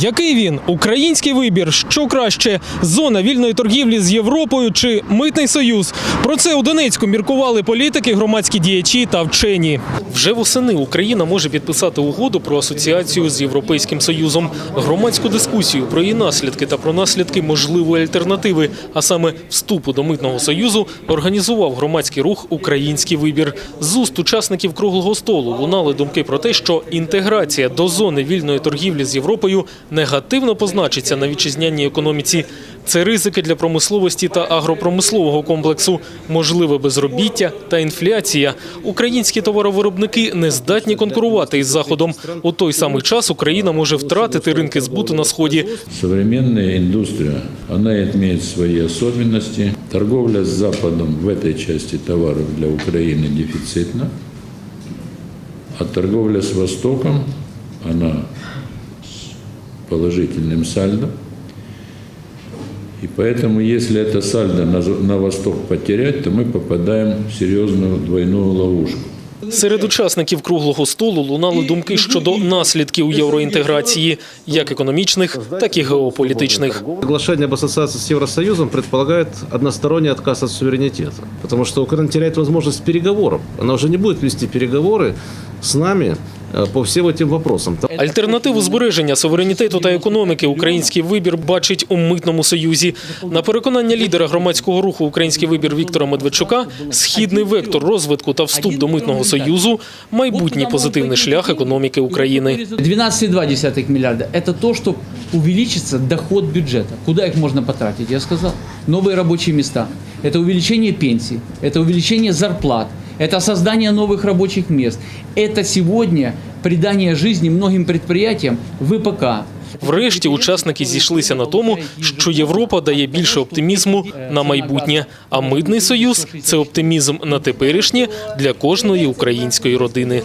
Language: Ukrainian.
Який він український вибір? Що краще зона вільної торгівлі з Європою чи митний союз? Про це у Донецьку міркували політики, громадські діячі та вчені. Вже восени Україна може підписати угоду про асоціацію з Європейським Союзом. Громадську дискусію про її наслідки та про наслідки можливої альтернативи, а саме вступу до митного союзу, організував громадський рух Український вибір. З уст учасників круглого столу лунали думки про те, що інтеграція до зони вільної торгівлі з Європою негативно позначиться на вітчизняній економіці. Це ризики для промисловості та агропромислового комплексу, можливе безробіття та інфляція. Українські товаровиробники не здатні конкурувати із заходом. У той самий час Україна може втратити ринки збуту на сході. Современная индустрия, она имеет свои особенности. Торговля с Западом в этой части товаров для Украины дефицитна, а торговля с Востоком, она с положительным сальдо. И поэтому, если это сальдо на, на Восток потерять, то мы попадаем в серьезную двойную ловушку. Серед учасників круглого столу лунали думки щодо наслідків євроінтеграції, як економічних, так і геополітичних. Соглашение об ассоциации с Евросоюзом предполагает односторонний отказ от суверенитета. Потому что Украина теряет возможность переговоров. Она уже не будет вести переговоры с нами э, по всем этим вопросам. Там- Альтернативу збереження суверенітету та економіки український вибір бачить у митному союзі. На переконання лідера громадського руху Український вибір Віктора Медведчука, східний вектор розвитку та вступ до митного союзу майбутній позитивний шлях економіки України. 12,2 миллиарда – это то, что увеличится доход бюджета. Куда их можно потратить? Я сказал. Новые рабочие места. Это увеличение пенсий, это увеличение зарплат, это создание новых рабочих мест. Это сегодня придание жизни многим предприятиям ВПК, Врешті учасники зійшлися на тому, що Європа дає більше оптимізму на майбутнє, а митний союз це оптимізм на теперішнє для кожної української родини.